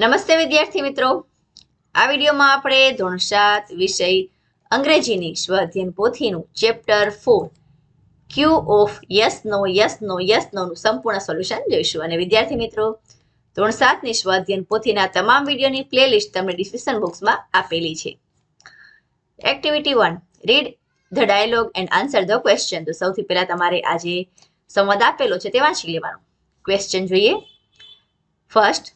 નમસ્તે વિદ્યાર્થી મિત્રો આ વિડીયોમાં આપણે ધોરણ સાત વિષય અંગ્રેજીની સ્વાધ્યન પોથીનું chapter four Q of yes no yes no yes નોનું સંપૂર્ણ સોલ્યુશન જોઈશું અને વિદ્યાર્થી મિત્રો ધોરણ સાતની સ્વાધ્યન પોથીના તમામ વિડીયોની પ્લેલિસ્ટ તમને ડિસ્ક્રિપ્શન બોક્સમાં આપેલી છે activity one read the dialogue and answer the question તો સૌથી પહેલા તમારે આજે સંવાદ આપેલો છે તે વાંચી લેવાનો ક્વેશ્ચન જોઈએ first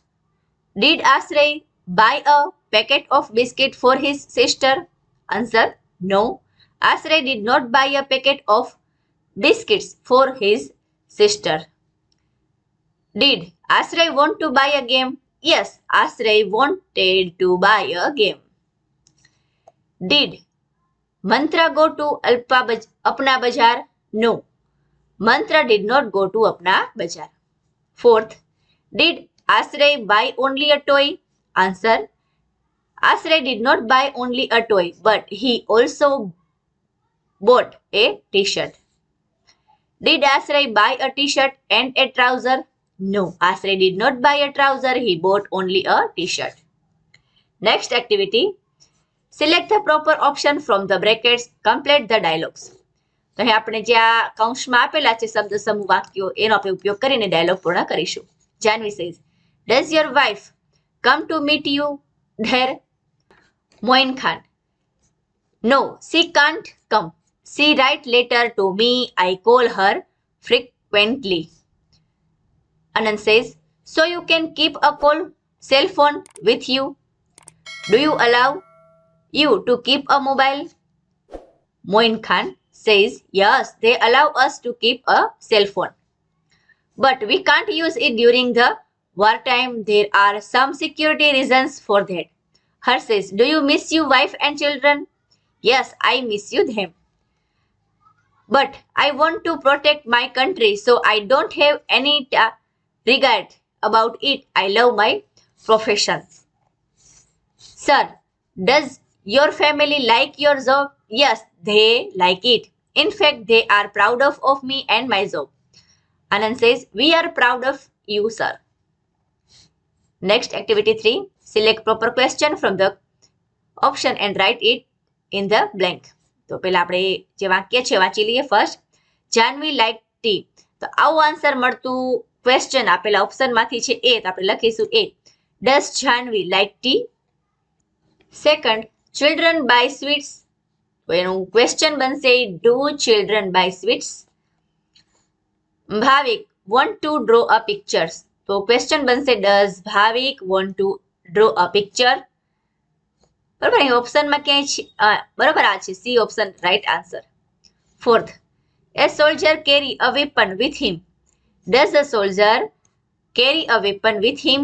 Did Asray buy a packet of biscuit for his sister? Answer No. Asray did not buy a packet of biscuits for his sister. Did Asray want to buy a game? Yes, Asray wanted to buy a game. Did Mantra go to Alpa Baj Apna Bazaar? No. Mantra did not go to Apna Bazaar. Fourth, did Ashrei buy only a toy? Answer Ashrei did not buy only a toy, but he also bought a t shirt. Did Ashrei buy a t shirt and a trouser? No, Ashrei did not buy a trouser, he bought only a t shirt. Next activity Select the proper option from the brackets, complete the dialogues. તો અહીં આપણે જે આ કૌંસમાં આપેલા છે શબ્દ સમૂહ વાક્યો એનો આપણે ઉપયોગ કરીને ડાયલોગ પૂર્ણ કરીશું જાનવી સહિત Does your wife come to meet you there? Moin Khan. No, she can't come. She write letter to me. I call her frequently. Anand says, so you can keep a call cell phone with you. Do you allow you to keep a mobile? Moin Khan says, yes, they allow us to keep a cell phone. But we can't use it during the time? there are some security reasons for that. Her says, Do you miss your wife and children? Yes, I miss you them. But I want to protect my country, so I don't have any uh, regard about it. I love my profession. Sir, does your family like your job? Yes, they like it. In fact, they are proud of, of me and my job. Anand says, we are proud of you, sir. Next, activity 3. Select proper question from the option and write it in the blank. તો પેલા આપણે જે વાક્ય છે વાંચી લઈએ first Janvi like T તો આવું આન્સર મળતું ક્વેશ્ચન આપેલા ઓપ્શનમાંથી છે એ તો આપણે લખીશું એ does Janvi like tea second children buy sweets તો એનું ક્વેશ્ચન બનશે do children buy sweets Bhavik want to draw a pictures તો ક્વેશ્ચન બનશે does Bhavik want to draw a picture બરોબર અહીં ઓપ્શનમાં ક્યાંય બરોબર આ છે C option right answer fourth a soldier carry a weapon with him does a soldier carry a weapon with him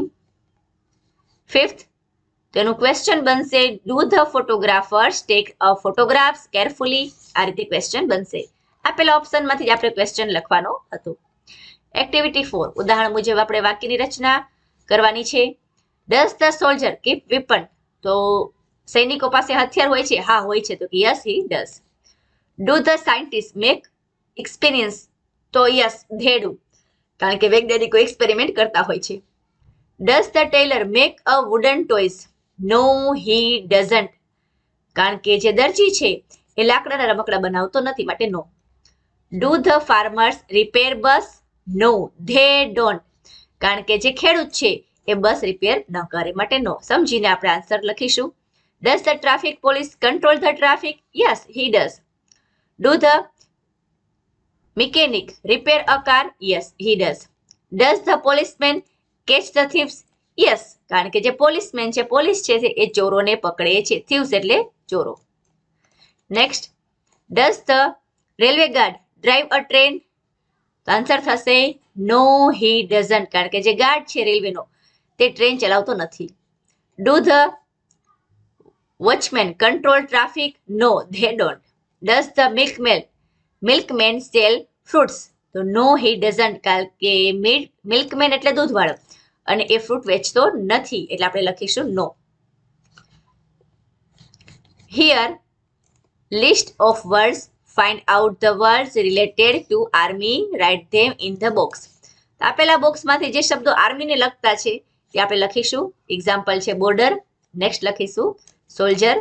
fifth તેનું ક્વેશ્ચન બનશે do the photographers take a photographs carefully આ રીતે ક્વેશ્ચન બનશે આપેલા ઓપ્શનમાંથી જ આપણે ક્વેશ્ચન લખવાનો હતો એક્ટિવિટી ફોર ઉદાહરણ મુજબ આપણે વાક્યની રચના કરવાની છે does the soldier keep weapon તો સૈનિકો પાસે હથિયાર હોય છે હા હોય છે તો કે yes he does do the scientist make experience તો યસ ધે કારણ કે વૈજ્ઞાનિકો એક્સપેરિમેન્ટ કરતા હોય છે does the tailor make a wooden toys no he doesn't કારણ કે જે દરજી છે એ લાકડાના રમકડા બનાવતો નથી માટે no do the farmers repair bus no they don't કારણ કે જે ખેડૂત છે એ બસ રિપેર ન કરે માટે નો સમજીને આપણે આન્સર લખીશું does the traffic police control the traffic yes he does do the mechanic repair a car yes he does does the policeman catch the thieves yes કારણ કે જે પોલીસમેન છે પોલીસ છે એ ચોરોને પકડે છે થીવ્સ એટલે ચોરો next does the railway guard drive a train તો આન્સર થશે નો હી ડઝન્ટ કારણ કે જે ગાર્ડ છે રેલવેનો તે ટ્રેન ચલાવતો નથી do the watchman control traffic no they don't does the milkman milkman sell fruits તો નો હી ડઝન્ટ કારણ કે મિલ્કમેન એટલે દૂધવાળો અને એ ફ્રૂટ વેચતો નથી એટલે આપણે લખીશું no here list of words find out the words related to army write them in the box આપેલા બોક્સમાંથી જે શબ્દો આર્મીને લખતા છે તે આપણે લખીશું એક્ઝામ્પલ છે બોર્ડર નેક્સ્ટ લખીશું soldier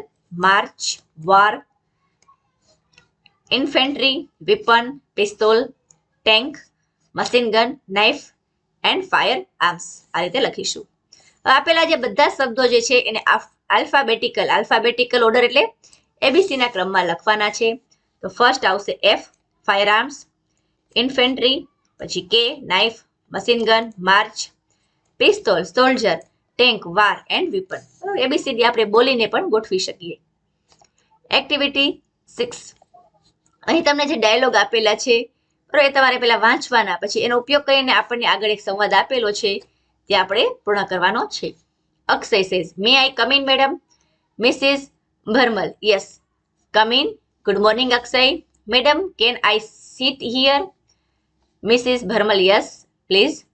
march war infantry weapon pistol tank machine gun knife and fire arms આ રીતે લખીશું આપેલા જે બધા શબ્દો જે છે એને આલ્ફાબેટિકલ આલ્ફાબેટિકલ ઓર્ડર એટલે એબીસીના ક્રમમાં લખવાના છે તો ફર્સ્ટ આવશે એફ ફાયર આર્મ્સ ઇન્ફેન્ટ્રી પછી કે knife machine gun march pistol soldier tank war and weapon બરાબર એબીસીડી આપણે બોલીને પણ ગોઠવી શકીએ એક્ટિવિટી સિક્સ અહીં તમને જે ડાયલોગ આપેલા છે એ તમારે પહેલા વાંચવાના પછી એનો ઉપયોગ કરીને આપણને આગળ એક સંવાદ આપેલો છે તે આપણે પૂર્ણ કરવાનો છે Akshay says may I come in madam Mrs Bharmal yes come in Good morning, Akshay. Madam, can I sit here? Mrs. Bharmal, yes, please.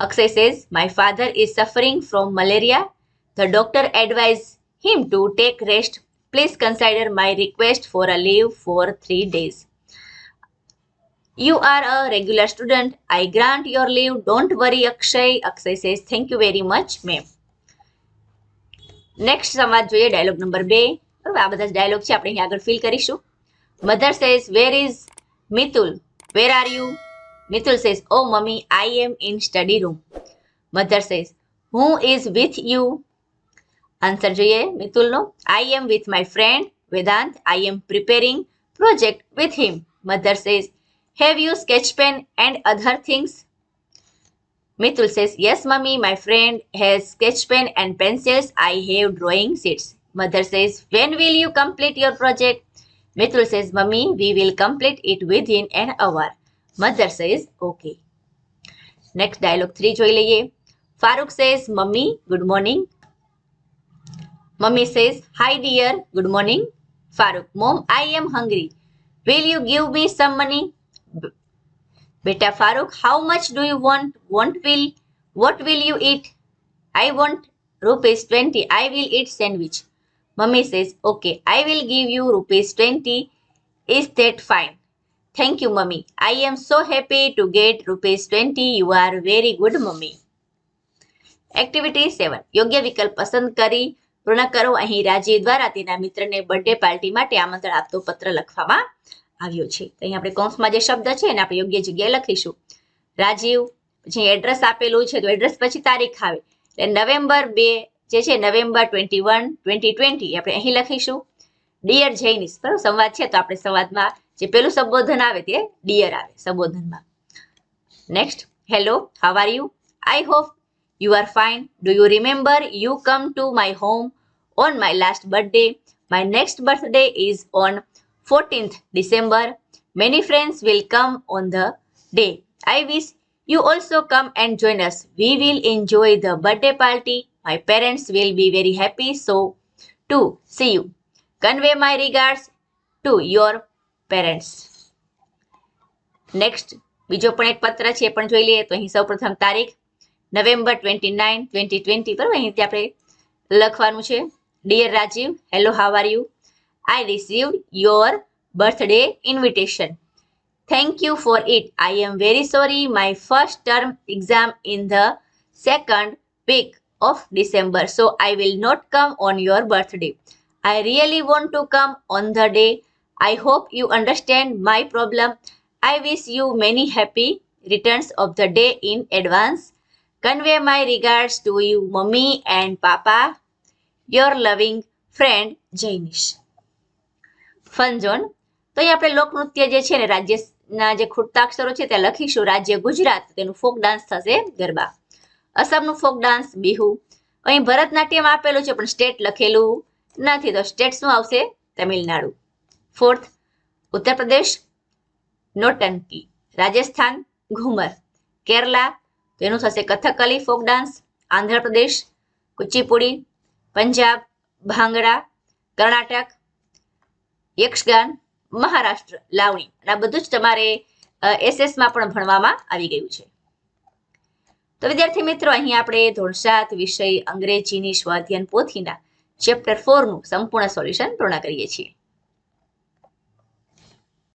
Akshay says, my father is suffering from malaria. The doctor advised him to take rest. Please consider my request for a leave for three days. You are a regular student. I grant your leave. Don't worry, Akshay. Akshay says, thank you very much, ma'am. Next, સમાજ dialogue number B. બરાબર આ બધા જ dialog છે આપણે અહીં આગળ fill કરીશું mother says where is Mitul where are you Mitul says oh mummy I am in study room mother says who is with you answer જોઈએ મિતુલનો I am with my friend Vedant I am preparing project with him mother says have you sketch pen and other things Mitul says yes mummy my friend has sketch pen and pencils I have drawing sheets Mother says, when will you complete your project? Mithul says, Mummy, we will complete it within an hour. Mother says, okay. Next dialogue 3 જોઈ લઈએ. Farooq says, Mummy, good morning. Mummy says, hi dear, good morning. Farooq, Mom, I am hungry. Will you give me some money? Beta Farooq, how much do you want? Want will, what will you eat? I want rupees 20. I will eat sandwich. Mummy says okay I will give you rupees twenty Is that fine thank you mummy I am so happy to get rupees twenty you are very good, mummy activity seven યોગ્ય વિકલ્પ પસંદ કરી પૂર્ણ કરો અહીં રાજીવ દ્વારા તેના મિત્રને બર્થડે પાર્ટી માટે આમંત્રણ આપતો પત્ર લખવામાં આવ્યો છે અહીં આપણે કૌંસમાં જે શબ્દ છે એને આપણે યોગ્ય જગ્યાએ લખીશું રાજીવ પછી એડ્રેસ આપેલું છે તો એડ્રેસ પછી તારીખ આવે એટલે નવેમ્બર બે જે છે November twenty one twenty twenty આપણે અહીં લખીશું ડિયર જૈનિસ બરાબર સંવાદ છે તો આપણે સંવાદમાં જે પેલું સંબોધન આવે તે ડિયર આવે સંબોધનમાં next hello how are you I hope you are fine do you remember you come to my home on my last birthday my next birthday is on fourteenth December many friends will come on the day I wish you also come and join us we will enjoy the birthday party My parents will be very happy so to see you. Convey my regards to your parents. Next બીજો પણ એક પત્ર છે એ પણ જોઈ લઈએ તો અહીં સૌપ્રથમ તારીખ November twenty nine twenty twenty બરાબર અહીંથી આપણે લખવાનું છે dear Rajiv hello how are you I receive your birthday invitation thank you for it I am very sorry my first term exam in the second week of December. So I will not come on your birthday. I really want to come on the day. I hope you understand my problem. I wish you many happy returns of the day in advance. Convey my regards to you, mommy and papa. Your loving friend Jainish fun zone તો અહીં આપણે લોકનૃત્ય જે છે ને રાજ્યના જે ખૂટતા અક્ષરો છે ત્યાં લખીશું રાજ્ય ગુજરાત તેનું ફોક ડાન્સ થશે ગરબા અસમનું ફોક ડાન્સ બિહુ અહીં ભરતનાટ્યમ આપેલું છે પણ સ્ટેટ લખેલું નથી તો સ્ટેટ શું આવશે તમિલનાડુ ફોર્થ ઉત્તર પ્રદેશ નોટંકી રાજસ્થાન ઘુમર કેરલા તો થશે કથકલી ફોક ડાન્સ આંધ્રપ્રદેશ કુચીપુડી પંજાબ ભાંગડા કર્ણાટક યક્ષગાન મહારાષ્ટ્ર લાવણી આ બધું જ તમારે એસએસમાં પણ ભણવામાં આવી ગયું છે તો વિદ્યાર્થી મિત્રો અહીં આપણે ધોળસાત વિષય અંગ્રેજીની સ્વાધ્યન પોથીના ચેપ્ટર ફોરનું સંપૂર્ણ સોલ્યુશન પૂર્ણ કરીએ છીએ